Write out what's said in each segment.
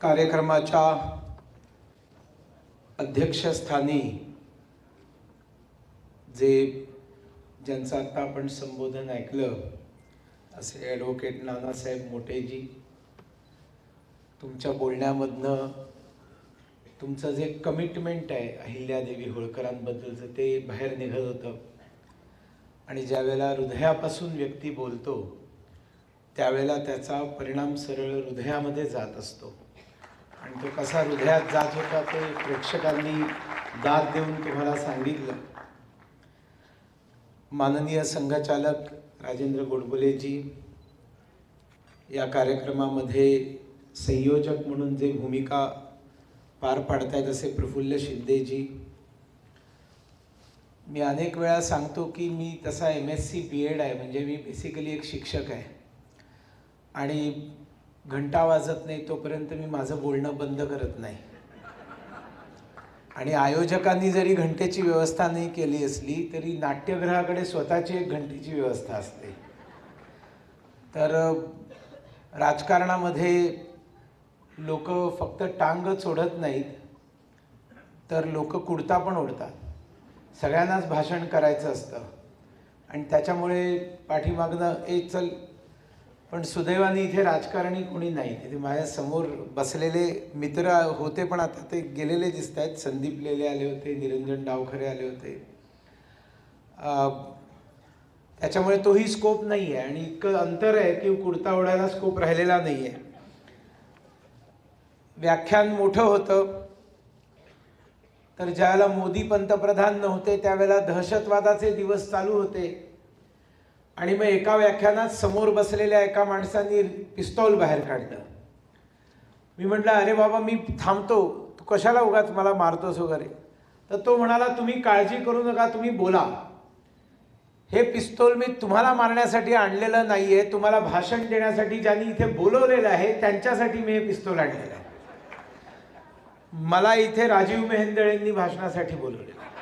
कार्यक्रमाच्या अध्यक्षस्थानी जे ज्यांचं आता आपण संबोधन ऐकलं असे ॲडव्होकेट नानासाहेब मोटेजी तुमच्या बोलण्यामधनं तुमचं जे कमिटमेंट आहे अहिल्यादेवी होळकरांबद्दलचं ते बाहेर निघत होतं. आणि ज्यावेळेला हृदयापासून व्यक्ती बोलतो त्यावेळेला त्याचा परिणाम सरळ हृदयामध्ये जात असतो. आणि तो कसा हृदयात जात होता ते प्रेक्षकांनी दाद देऊन तुम्हाला सांगितलं. माननीय संघचालक राजेंद्र गोडबोलेजी या कार्यक्रमामध्ये संयोजक म्हणून जे भूमिका पार पाडतायत असे प्रफुल्ल शिंदेजी. मी अनेक वेळा सांगतो की मी तसा M S C B Ed आहे म्हणजे मी बेसिकली एक शिक्षक आहे. आणि घंटा वाजत नाही तोपर्यंत मी माझं बोलणं बंद करत नाही. आणि आयोजकांनी जरी घंटेची व्यवस्था नाही केली असली तरी नाट्यगृहाकडे स्वतःची एक घंटेची व्यवस्था असते. तर राजकारणामध्ये लोक फक्त टांग सोडत नाहीत तर लोक कुडता पण ओढतात. सगळ्यांनाच भाषण करायचं असतं. आणि त्याच्यामुळे पाठीमागनं ए चल पण सुदैवाने इथे राजकारणी कोणी नाही. तिथे माझ्यासमोर बसलेले मित्र होते पण आता ते गेलेले दिसत आहेत संदीप लेले आले होते निरंजन डावखरे आले होते. त्याच्यामुळे तोही स्कोप नाही आहे आणि इतकं अंतर आहे की कुर्ता ओढायला स्कोप राहिलेला नाही आहे व्याख्यान मोठं होतं. तर ज्यावेळेला मोदी पंतप्रधान नव्हते त्यावेळेला दहशतवादाचे दिवस चालू होते. आणि मग एका व्याख्यानात समोर बसलेल्या एका माणसांनी पिस्तॉल बाहेर काढलं. मी म्हटलं अरे बाबा मी थांबतो. तू कशाला उगाच मला मारतोस वगैरे? तर तो म्हणाला तुम्ही काळजी करू नका तुम्ही बोला. हे पिस्तोल मी तुम्हाला मारण्यासाठी आणलेलं नाही आहे तुम्हाला भाषण देण्यासाठी ज्यांनी इथे बोलवलेलं आहे त्यांच्यासाठी मी हे पिस्तोल आणलेलं आहे. मला इथे राजीव मेहेंदळेंनी भाषणासाठी बोलवलेलं आहे.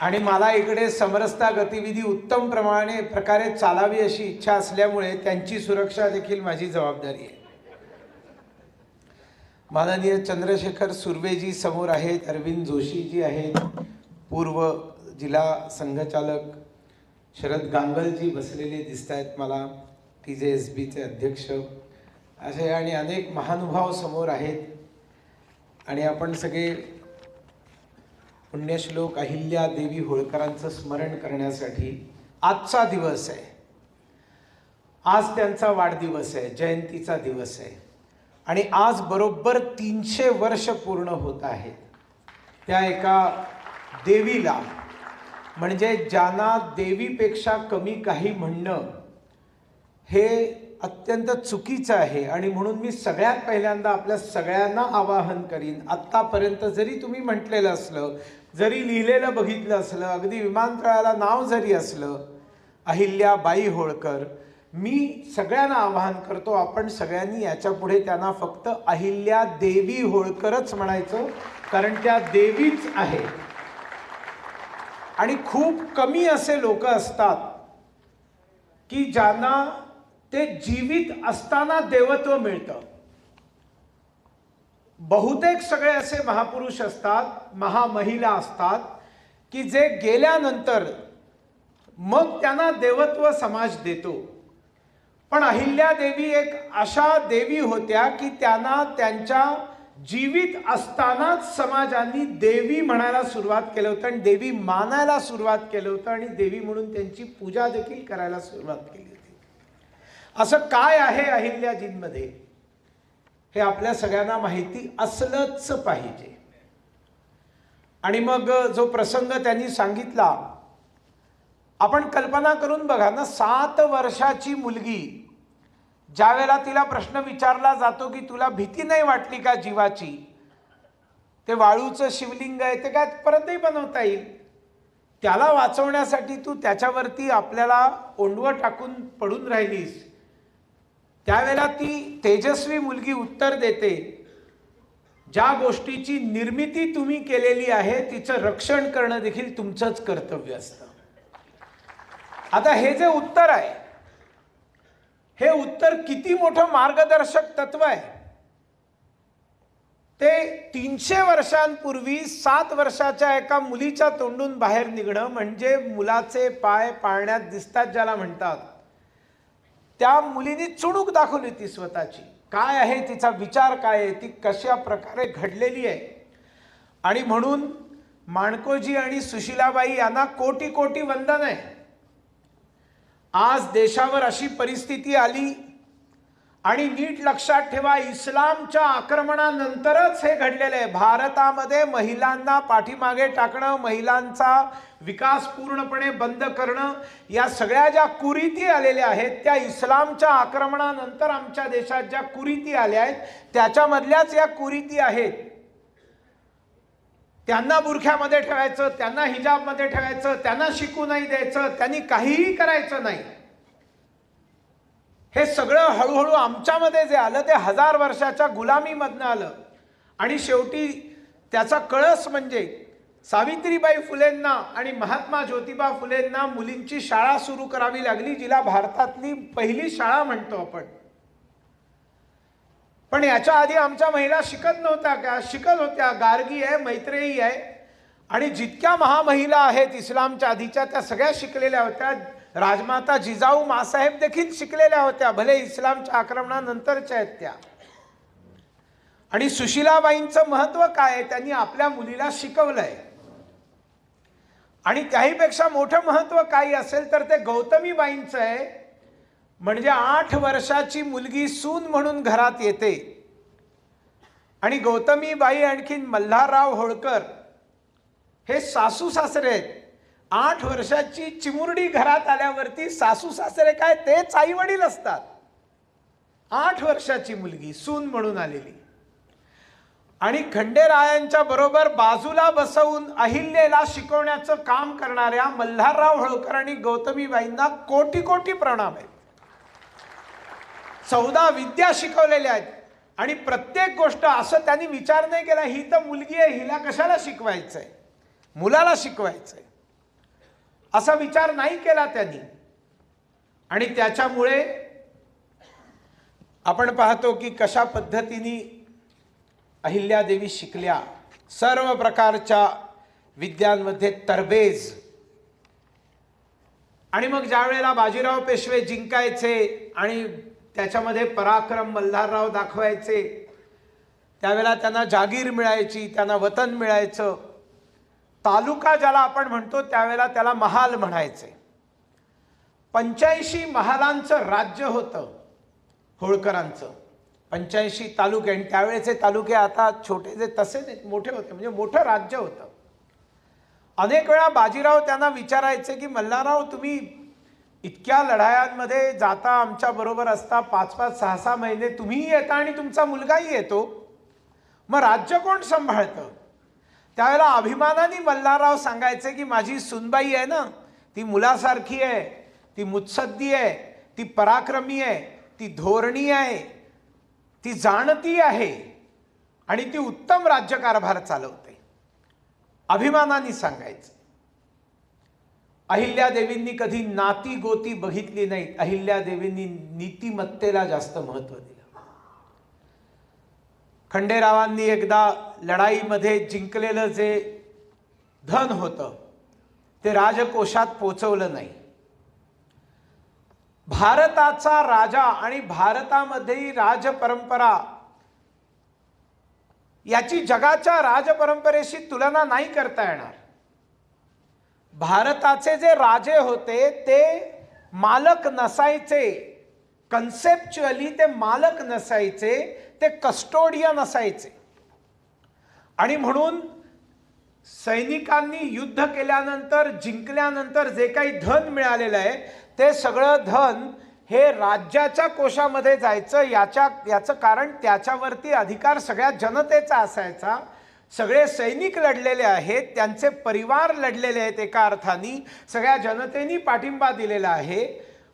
आणि मला इकडे समरसता गतिविधी उत्तम प्रमाणे प्रकारे चालावी अशी इच्छा असल्यामुळे त्यांची सुरक्षा देखील माझी जबाबदारी आहे. माननीय चंद्रशेखर सुर्वेजी समोर आहेत अरविंद जोशीजी आहेत पूर्व जिल्हा संघचालक शरद गांगलजी बसलेले दिसत आहेत मला टी जे एस बीचे अध्यक्ष. असे आणि अनेक महानुभाव समोर आहेत. आणि आपण सगळे पुण्यश्लोक अहिल्या देवी होळकरांचं स्मरण करण्यासाठी आजचा दिवस आहे. आज त्यांचा वाढदिवस आहे जयंतीचा दिवस आहे. आणि आज बरोबर तीनशे वर्ष पूर्ण होत आहेत त्या एका देवीला म्हणजे ज्यांना देवीपेक्षा कमी काही म्हणणं हे अत्यंत चुकीचं आहे. आणि म्हणून मी सगळ्यात पहिल्यांदा आपल्या सगळ्यांना आवाहन करीन आत्तापर्यंत जरी तुम्ही म्हटलेलं असलं जरी लिहिलेलं बघितलं असलं अगदी विमानतळाला नाव जरी असलं अहिल्याबाई होळकर मी सगळ्यांना आवाहन करतो आपण सगळ्यांनी याच्यापुढे त्यांना फक्त अहिल्या देवी होळकरच म्हणायचं कारण त्या देवीच आहे. आणि खूप कमी असे लोक असतात की ज्यांना ते जीवित असताना देवत्व मिळतं. बहुतेक सगळे असे महापुरुष असतात महामहिला असतात की जे गेल्यानंतर मग त्यांना देवत्व समाज देतो. पण अहिल्या देवी एक अशा देवी होत्या की त्यांना त्यांच्या जीवित असतानाच समाजांनी देवी म्हणायला सुरुवात केलं होतं आणि देवी मानायला सुरुवात केलं होतं आणि देवी म्हणून त्यांची पूजा देखील करायला सुरुवात केली होती. असं काय आहे अहिल्याजींमध्ये? हे आपल्या सगळ्यांना माहिती असलंच पाहिजे. आणि मग जो प्रसंग त्यांनी सांगितला आपण कल्पना करून बघा ना सात वर्षाची मुलगी ज्या वेळेला तिला प्रश्न विचारला जातो की तुला भीती नाही वाटली का जीवाची? ते वाळूचं शिवलिंग आहे ते काय परतही बनवता येईल? त्याला वाचवण्यासाठी तू त्याच्यावरती आपल्याला ओंडवं टाकून पडून राहिलीस. त्यावेळेला ती तेजस्वी मुलगी उत्तर देते ज्या गोष्टीची निर्मिती तुम्ही केलेली आहे तिचं रक्षण करणं देखील तुमचंच कर्तव्य असतं. आता हे जे उत्तर आहे हे उत्तर किती मोठं मार्गदर्शक तत्व आहे? ते तीनशे वर्षांपूर्वी सात वर्षाच्या एका मुलीच्या तोंडून बाहेर निघणं म्हणजे मुलाचे पाय पाळण्यात दिसतात ज्याला म्हणतात. त्या मुलीने चुणूक दाखवली ती स्वतःची. काय आहे तिचा विचार काय आहे ती कशा प्रकारे घडलेली आहे? आणि म्हणून माणकोजी आणि सुशीलाबाई यांना कोटी कोटी वंदन आहे. आज देशावर अशी परिस्थिती आली आणि नीट लक्षात ठेवा इस्लामच्या आक्रमणानंतरच हे घडलेलं आहे. भारतामध्ये महिलांना पाठीमागे टाकणं महिलांचा विकास पूर्णपणे बंद करणं या सगळ्या ज्या कुरीती आलेल्या आहेत त्या इस्लामच्या आक्रमणानंतर आमच्या देशात ज्या कुरीती आल्या आहेत त्याच्यामधल्याच या कुरीती आहेत. त्यांना बुरख्यामध्ये ठेवायचं त्यांना हिजाबमध्ये ठेवायचं त्यांना शिकू नाही द्यायचं त्यांनी काहीही करायचं नाही. हे सगळं हळूहळू आमच्यामध्ये जे आलं ते हजार वर्षाच्या गुलामीमधनं आलं. आणि शेवटी त्याचा कळस म्हणजे सावित्रीबाई फुलेंना आणि महात्मा ज्योतिबा फुलेंना मुलींची शाळा सुरू करावी लागली जिला भारतातली पहिली शाळा म्हणतो आपण. पण याच्या आधी आमच्या महिला शिकत नव्हत्या का? शिकत होत्या. गार्गी आहे मैत्रेयी आहे. आणि जितक्या महामहिला आहेत इस्लामच्या आधीच्या त्या सगळ्या शिकलेल्या होत्या. राजमाता जिजाऊ मासाहेब देखील शिकलेल्या होत्या. भले इस्लामच्या आक्रमणानंतरच्या आहेत त्या. आणि सुशीलाबाईंचं महत्त्व काय आहे? त्यांनी आपल्या मुलीला शिकवलंय. आणि त्याहीपेक्षा मोठं महत्त्व काही असेल तर ते गौतमीबाईंचं आहे. म्हणजे आठ वर्षाची मुलगी सून म्हणून घरात येते. आणि गौतमीबाई आणखीन मल्हारराव होळकर हे सासू सासरे आहेत. आठ वर्षाची चिमुरडी घरात आल्यावरती सासू सासरे काय तेच आई वडील असतात. आठ वर्षाची मुलगी सून म्हणून आलेली. आणि खंडेरायांच्या बरोबर बाजूला बसवून अहिल्याला शिकवण्याचं काम करणाऱ्या मल्हारराव होळकर आणि गौतमीबाईंना कोटी कोटी प्रणाम आहेत. चौदा विद्या शिकवलेल्या आहेत. आणि प्रत्येक गोष्ट असं त्यांनी विचार नाही केला ही तर मुलगी आहे हिला कशाला शिकवायचंय? मुलाला शिकवायचंय. असा विचार नाही केला त्यांनी. आणि त्याच्यामुळे आपण पाहतो की कशा पद्धतीने अहिल्यादेवी शिकल्या. सर्व प्रकारच्या विद्यांमध्ये तरबेज. आणि मग ज्या वेळेला बाजीराव पेशवे जिंकायचे आणि त्याच्यामध्ये पराक्रम मल्हारराव दाखवायचे त्यावेळेला त्यांना जागीर मिळायची त्यांना वतन मिळायचं तालुका ज्याला आपण म्हणतो त्यावेळेला त्याला महाल म्हणायचे. पंच्याऐंशी महालांचं राज्य होतं होळकरांचं. पंच्याऐंशी तालुके आणि त्यावेळेचे तालुके आता छोटे जे तसे मोठे होते म्हणजे मोठं राज्य होतं. अनेक वेळा बाजीराव त्यांना विचारायचे की मल्हारराव तुम्ही इतक्या लढायांमध्ये जाता आमच्या बरोबर असता पाच पाच सहा सहा महिने तुम्हीही येता आणि तुमचा मुलगाही येतो. मग राज्य कोण सांभाळतं? त्यावेळेला अभिमानाने मल्हारराव सांगायचे की माझी सुनबाई आहे ना ती मुलासारखी आहे ती मुत्सद्दी आहे ती पराक्रमी आहे ती धोरणी आहे ती जाणती आहे आणि ती उत्तम राज्यकारभार चालवते. अभिमानाने सांगायचं. अहिल्यादेवींनी कधी नाती गोती बघितली नाहीत. अहिल्यादेवींनी नीतिमत्तेला जास्त महत्त्व दिलं. खंडेरावांनी एकदा लढाईमध्ये जिंकलेलं जे धन होतं ते राजकोषात पोचवलं नाही. भारताचा राजा आणि भारतामध्ये राजपरंपरा याची जगाच्या राजपरंपरेशी तुलना नाही करता येणार. भारताचे जे राजे होते ते मालक नसायचे. कन्सेप्च्युअली ते मालक नसायचे ते कस्टोडियन असायचे. आणि म्हणून सैनिकांनी युद्ध केल्यानंतर जिंकल्यानंतर जे काही धन मिळालेलं आहे ते सगळं धन हे राज्याच्या कोशामध्ये जायचं याच्या याचं कारण त्याच्यावरती अधिकार सगळ्या जनतेचा असायचा. सगळे सैनिक लढलेले आहेत त्यांचे परिवार लढलेले आहेत एका अर्थाने. सगळ्या जनतेनी पाठिंबा दिलेला आहे.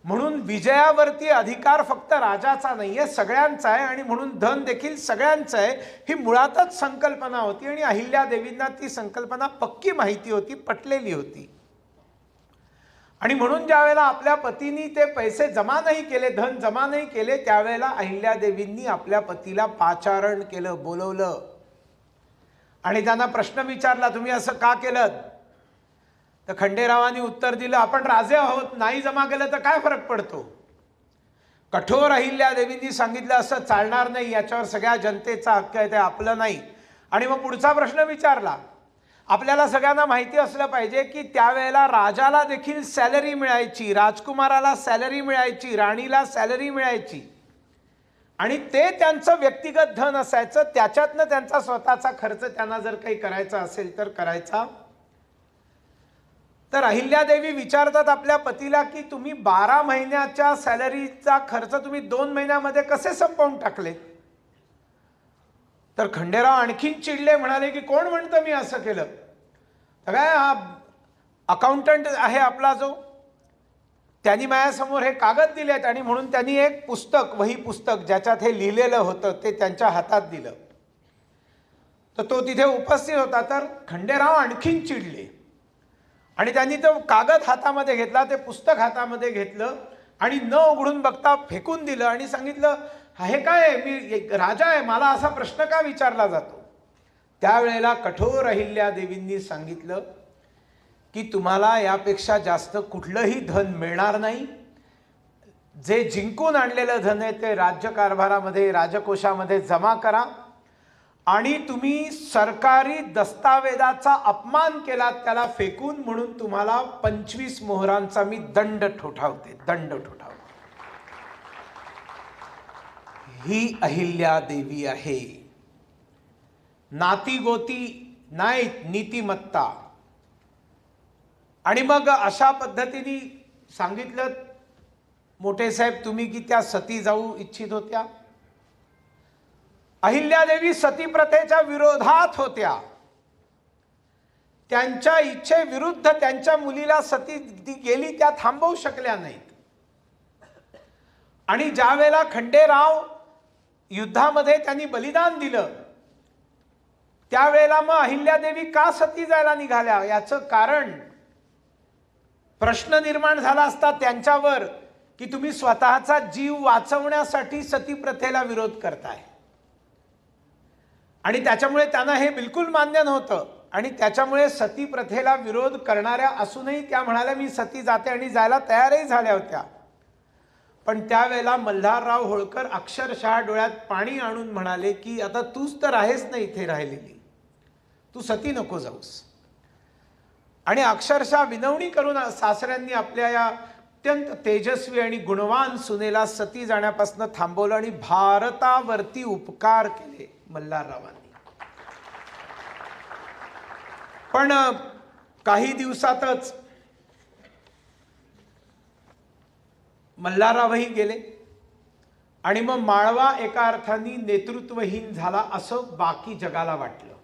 म्हणून विजयावरती अधिकार फक्त राजाचा नाही आहे सगळ्यांचा आहे आणि म्हणून धन देखील सगळ्यांचं आहे ही मुळातच संकल्पना होती आणि अहिल्यादेवींना ती संकल्पना पक्की माहिती होती पटलेली होती. आणि म्हणून ज्यावेळेला आपल्या पतीनी ते पैसे जमा नाही केले धन जमा नाही केले त्यावेळेला अहिल्यादेवींनी आपल्या पतीला पाचारण केलं बोलवलं. आणि त्यांना प्रश्न विचारला तुम्ही असं का केलं तर खंडेरावांनी उत्तर दिलं आपण राजे आहोत नाही जमा केलं तर काय फरक पडतो? कठोर अहिल्या देवींनी सांगितलं असं चालणार नाही याच्यावर सगळ्या जनतेचा हक्क आहे ते आपलं नाही. आणि मग पुढचा प्रश्न विचारला. आपल्याला सगळ्यांना माहिती असलं पाहिजे की त्यावेळेला राजाला देखील सॅलरी मिळायची राजकुमाराला सॅलरी मिळायची राणीला सॅलरी मिळायची. आणि ते त्यांचं व्यक्तिगत धन असायचं त्याच्यातनं त्यांचा स्वतःचा खर्च त्यांना जर काही करायचा असेल तर करायचा. तर अहिल्यादेवी विचारतात आपल्या पतीला की तुम्ही बारा महिन्याच्या सॅलरीचा खर्च तुम्ही दोन महिन्यामध्ये कसे संपवून टाकले? तर खंडेराव आणखीन चिडले म्हणाले की कोण म्हणतं मी असं केलं? तर काय हा अकाउंटंट आहे आपला जो. त्यांनी माझ्यासमोर हे कागद दिलेत आणि म्हणून त्यांनी एक पुस्तक वही पुस्तक ज्याच्यात हे लिहिलेलं होतं ते त्यांच्या हातात दिलं. तर तो तिथे उपस्थित होता. तर खंडेराव आणखीन चिडले. आणि त्यांनी तो कागद हातामध्ये घेतला ते पुस्तक हातामध्ये घेतलं आणि न उघडून बघता फेकून दिलं आणि सांगितलं हे काय मी एक राजा आहे मला असा प्रश्न का विचारला जातो? त्यावेळेला कठोर अहिल्या देवींनी सांगितलं की तुम्हाला यापेक्षा जास्त कुठलंही धन मिळणार नाही. जे जिंकून आणलेलं धन आहे ते राज्यकारभारामध्ये राजकोषामध्ये जमा करा. आणि तुम्ही सरकारी दस्तावेजाचा अपमान केला त्याला फेकून म्हणून तुम्हाला पंचवीस मोहरांचा मी दंड ठोठावते दंड ठोठावते. ही अहिल्या देवी आहे. नाती गोती नाहीत नीतिमत्ता. आणि मग अशा पद्धतीने सांगितलं मोठे साहेब तुम्ही की त्या सती जाऊ इच्छित होत्या? अहिल्यादेवी सतीप्रथेच्या विरोधात होत्या. त्यांच्या इच्छेविरुद्ध त्यांच्या मुलीला सती ती गेली त्या थांबवू शकल्या नाहीत. आणि ज्या वेळेला खंडेराव युद्धामध्ये त्यांनी बलिदान दिलं त्यावेळेला मग अहिल्यादेवी का सती जायला निघाल्या? याचं कारण प्रश्न निर्माण झाला असता त्यांच्यावर की तुम्ही स्वतःचा जीव वाचवण्यासाठी सती प्रथेला विरोध करताय. आणि त्याच्यामुळे त्यांना हे बिलकुल मान्य नव्हतं. आणि त्याच्यामुळे सती प्रथेला विरोध करणाऱ्या असूनही त्या म्हणाल्या मी सती जाते आणि जायला तयारही झाल्या होत्या. पण त्यावेळेला मल्हारराव होळकर अक्षरशः डोळ्यात पाणी आणून म्हणाले की आता तूच तर आहेस ना इथे राहिलेली. तू सती नको जाऊस. आणि अक्षरशः विनवणी करून सासऱ्यांनी आपल्या या अत्यंत तेजस्वी आणि गुणवान सुनेला सती जाण्यापासून थांबवलं आणि भारतावरती उपकार केले. मल्हाररावांनी. पण काही दिवसातच मल्हाररावही गेले. आणि मग माळवा एका अर्थाने नेतृत्वहीन झाला असं बाकी जगाला वाटलं.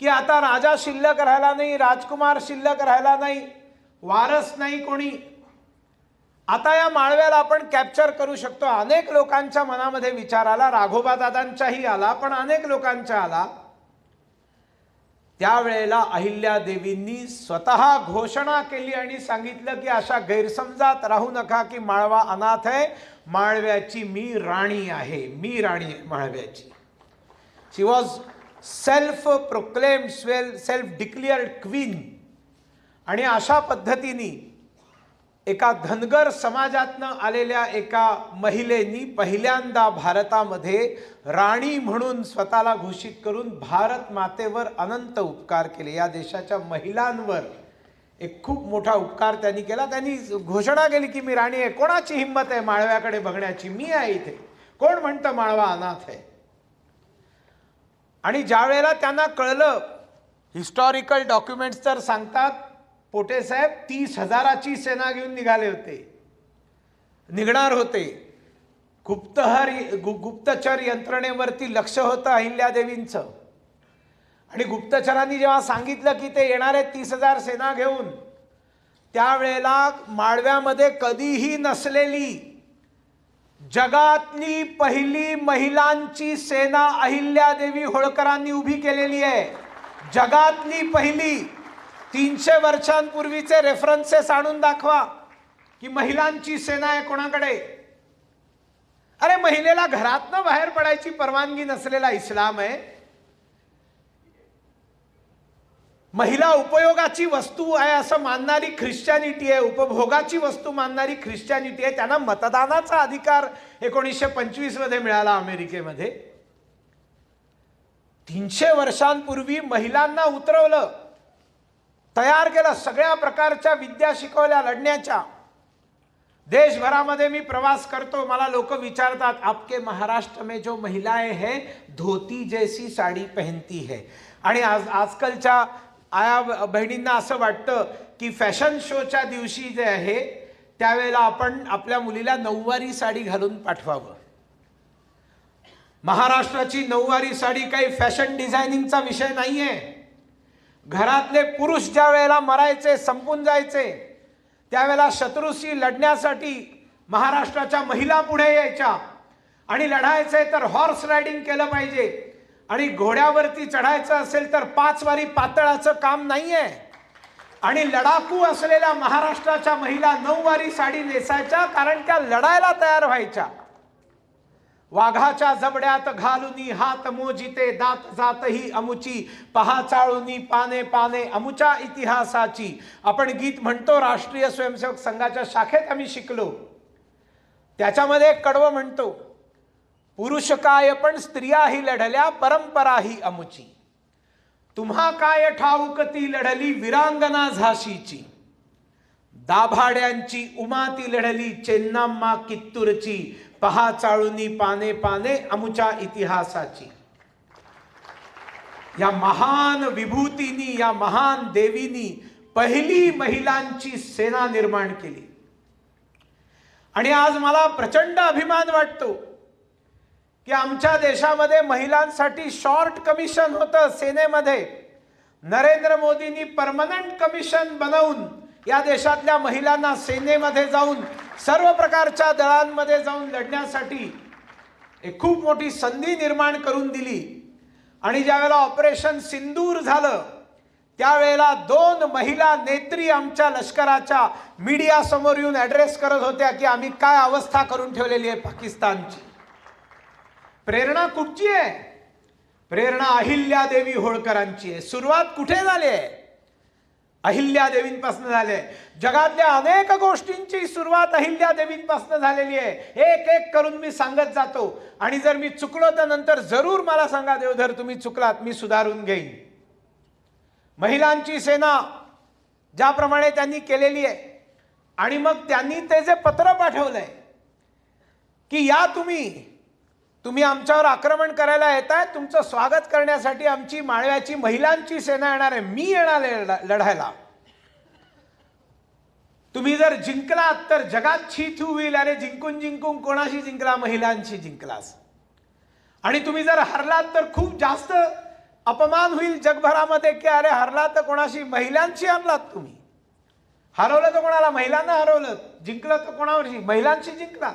की आता राजा शिल्लक राहिला नाही राजकुमार शिल्लक राहिला नाही वारस नाही कोणी. आता या माळव्याला आपण कॅप्चर करू शकतो. अनेक लोकांच्या मनामध्ये विचार आला राघोबा दादांचाही आला पण अनेक लोकांचा आला. त्यावेळेला अहिल्या देवींनी स्वतः घोषणा केली आणि सांगितलं की अशा गैरसमजात राहू नका की माळवा अनाथ आहे. माळव्याची मी राणी आहे. मी राणी आहे माळव्याची. She was self proclaim as well self declared queen आणि अशा पद्धतीने एका धनगर समाजातनं आलेल्या एका महिलेनी पहिल्यांदा भारतामध्ये राणी म्हणून स्वतःला घोषित करून भारत मातेवर अनंत उपकार केले. या देशाच्या महिलांवर एक खूप मोठा उपकार त्यांनी केला. त्यांनी घोषणा केली की मी राणी आहे. कोणाची हिंमत आहे माळव्याकडे बघण्याची? मी आहे इथे. कोण म्हणतं माळवा अनाथ आहे? आणि ज्यावेळेला त्यांना कळलं हिस्टॉरिकल डॉक्युमेंट्स तर सांगतात पोटे साहेब तीस हजाराची सेना घेऊन निघाले होते. निघणार होते. गुप्तहर गु गुप्तचर यंत्रणेवरती लक्ष होतं अहिल्यादेवींचं. आणि गुप्तचरांनी जेव्हा सांगितलं की ते येणारे तीस हजार सेना घेऊन त्यावेळेला माळव्यामध्ये कधीही नसलेली जगातली पहिली महिलांची सेना अहिल्यादेवी होळकरांनी उभी केलेली आहे. जगातली पहिली तीनशे वर्षांपूर्वीचे रेफरन्सेस आणून दाखवा की महिलांची सेना आहे कोणाकडे. अरे महिलेला घरातनं बाहेर पडायची परवानगी नसलेला इस्लाम आहे. महिला उपयोगाची वस्तू आहे असं मानणारी ख्रिश्चॅनिटी आहे उपभोगाची वस्तू मानणारी ख्रिश्चॅनिटी आहे त्यांना मतदानाचा अधिकार एकोणीसशे पंचवीसमध्ये मिळाला अमेरिकेमध्ये. तीनशे वर्षांपूर्वी महिलांना उतरवलं. तयार केलं सगळ्या प्रकारच्या विद्या शिकवल्या लढण्याच्या. देशभरामध्ये मी प्रवास करतो मला लोक विचारतात आपके महाराष्ट्र में जो महिलाएं हैं धोती जैसी साडी पहनती है. आणि आज आजकालच्या आया ब- बहिणींना असं वाटतं की फॅशन शोच्या दिवशी जे आहे त्यावेळेला आपण आपल्या मुलीला नऊवारी साडी घालून पाठवावं. महाराष्ट्राची नऊवारी साडी काही फॅशन डिझायनिंगचा विषय नाही आहे घरातले पुरुष ज्या वेळेला मरायचे संपून जायचे त्यावेळेला शत्रूशी लढण्यासाठी महाराष्ट्राच्या महिला पुढे यायच्या. आणि लढायचे तर हॉर्स रायडिंग केलं पाहिजे. आणि घोड्यावरती चढायचं असेल तर पाच वारी पातळाचं काम नाही आहे आणि लढाकू असलेल्या महाराष्ट्राच्या महिला नऊवारी साडी नेसायच्या कारण त्या लढायला तयार व्हायच्या. वाघाच्या जबड्यात घालुनी हात मोजिते दात जातही अमुची. पहा चाळुनी पाने पाने अमुच्या इतिहासाची. आपण गीत म्हणतो राष्ट्रीय स्वयंसेवक संघाच्या शाखेत आम्ही शिकलो. त्याच्यामध्ये एक कडवं म्हणतो पुरुष काय पण स्त्रियाही लढल्या परंपराही अमुची. तुम्हा काय ठाऊक ती लढली विरांगना झाशीची. दाभाड्यांची उमाती लढली चेन्नाम्मा कित्तूरची. पहा चाळूनी पाने पाने अमुच्या इतिहासाची. या महान विभूतीनी या महान देवीनी पहिली महिलांची सेना निर्माण केली. आणि आज मला प्रचंड अभिमान वाटतो की आमच्या देशामध्ये महिलांसाठी शॉर्ट कमिशन होतं सेनेमध्ये. नरेंद्र मोदींनी परमनंट कमिशन बनवून या देशातल्या महिलांना सेनेमध्ये जाऊन सर्व प्रकारच्या दळांमध्ये जाऊन लढण्यासाठी एक खूप मोठी संधी निर्माण करून दिली. आणि ज्यावेळेला ऑपरेशन सिंदूर झालं त्यावेळेला दोन महिला नेत्री आमच्या लष्कराच्या मीडियासमोर येऊन ॲड्रेस करत होत्या की आम्ही काय अवस्था करून ठेवलेली आहे पाकिस्तानची. प्रेरणा कुठची आहे? प्रेरणा अहिल्यादेवी होळकरांची आहे. सुरुवात कुठे झाली आहे? अहिल्यादेवींपासून झाली. आहे जगातल्या अनेक गोष्टींची सुरुवात अहिल्यादेवींपासून झालेली आहे. एक एक करून मी सांगत जातो. आणि जर मी चुकलो तर नंतर जरूर मला सांगा देवधर तुम्ही चुकलात मी सुधारून घेईन. महिलांची सेना ज्याप्रमाणे त्यांनी केलेली आहे आणि मग त्यांनी ते जे पत्र पाठवलंय की या तुम्ही तुम्ही आमच्यावर आक्रमण करायला येत आहे तुमचं स्वागत करण्यासाठी आमची माळव्याची महिलांची सेना येणार आहे मी येणार आहे लढायला. तुम्ही जर जिंकलात तर जगात छीथ होईल. अरे जिंकून जिंकून कोणाशी जिंकला? महिलांशी जिंकलास. आणि तुम्ही जर हरलात तर खूप जास्त अपमान होईल जगभरामध्ये की अरे हरला तर कोणाशी? महिलांशी हरलात तुम्ही. हरवलं तर कोणाला? महिलांना हरवलं. जिंकलं तर कोणावरशी? महिलांशी जिंकला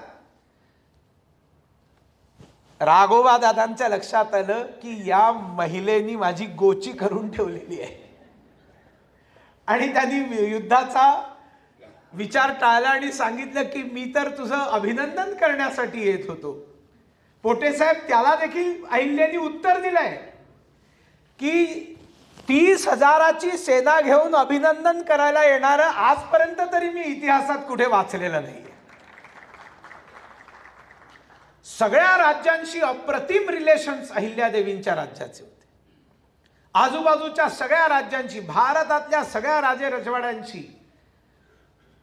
राघोबा दादांच्या लक्षात आलं की या महिलेनी माझी गोची करून ठेवलेली आहे. आणि त्यांनी युद्धाचा विचार टाळला आणि सांगितलं की मी तर तुझं अभिनंदन करण्यासाठी येत होतो. पोटेसाहेब त्याला देखील अहिल्यानी उत्तर दिलंय की तीस हजाराची सेना घेऊन अभिनंदन करायला येणारं आजपर्यंत तरी मी इतिहासात कुठे वाचलेलं नाही सगळ्या राज्यांशी अप्रतिम रिलेशन्स अहिल्यादेवींच्या राज्याचे होते. आजूबाजूच्या सगळ्या राज्यांशी भारतातल्या सगळ्या राजे रजवाड्यांशी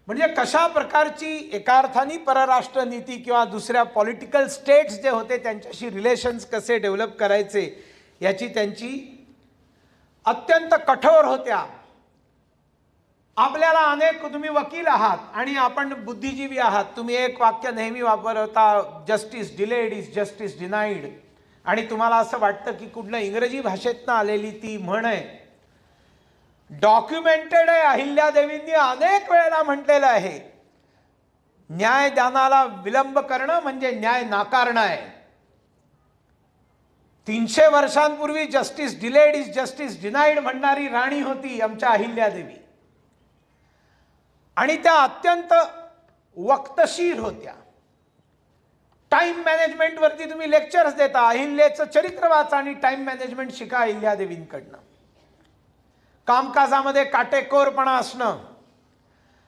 म्हणजे कशा प्रकारची एका अर्थाने परराष्ट्र नीती किंवा दुसऱ्या पॉलिटिकल स्टेट्स जे होते त्यांच्याशी रिलेशन्स कसे डेव्हलप करायचे याची त्यांची अत्यंत कठोर होत्या. आपल्याला अनेक तुम्ही वकील आहात आणि आपण बुद्धिजीवी आहात. तुम्ही एक वाक्य नेहमी वापरता justice delayed is justice denied आणि तुम्हाला असं वाटतं की कुठलं इंग्रजी भाषेतनं आलेली ती म्हण आहे. डॉक्युमेंटेड आहे अहिल्यादेवींनी अनेक वेळेला म्हटलेलं आहे. न्यायदानाला विलंब करणं म्हणजे न्याय नाकारणं आहे. तीनशे वर्षांपूर्वी justice delayed is justice denied म्हणणारी राणी होती आमच्या अहिल्यादेवी आणि त्या अत्यंत वक्तशीर होत्या. टाइम मॅनेजमेंटवरती तुम्ही लेक्चर्स देता अहिल्याचं चरित्र वाचा आणि टाइम मॅनेजमेंट शिका अहिल्यादेवींकडनं. कामकाजामध्ये काटेकोरपणा असणं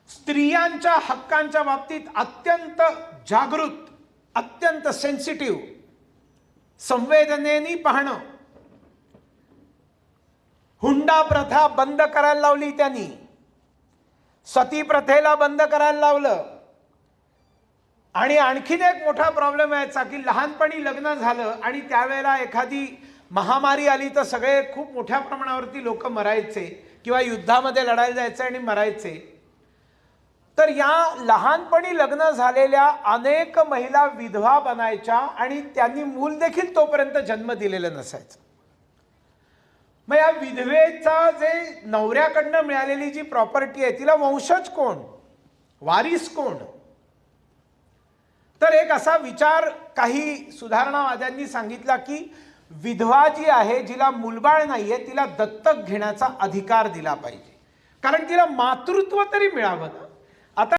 स्त्रियांच्या हक्कांच्या बाबतीत अत्यंत जागृत अत्यंत सेन्सिटिव्ह संवेदनेनी पाहणं. हुंडा प्रथा बंद करायला लावली त्यांनी. सती प्रथेला बंद करायला लावलं. आणि आणखीन एक मोठा प्रॉब्लेम यायचा की लहानपणी लग्न झालं आणि त्यावेळेला एखादी महामारी आली तर सगळे खूप मोठ्या प्रमाणावरती लोक मरायचे किंवा युद्धामध्ये लढायला जायचे आणि मरायचे. तर या लहानपणी लग्न झालेल्या अनेक महिला विधवा बनायच्या आणि त्यांनी मूल देखील तोपर्यंत जन्म दिलेलं नसायचं. मग या विधवेचा जे नवऱ्याकडनं मिळालेली जी प्रॉपर्टी आहे तिला वंशज कोण? वारीस कोण? तर एक असा विचार काही सुधारणावाद्यांनी सांगितला की विधवा जी आहे जिला मुलबाळ नाहीये तिला दत्तक घेण्याचा अधिकार दिला पाहिजे. कारण तिला मातृत्व तरी मिळावं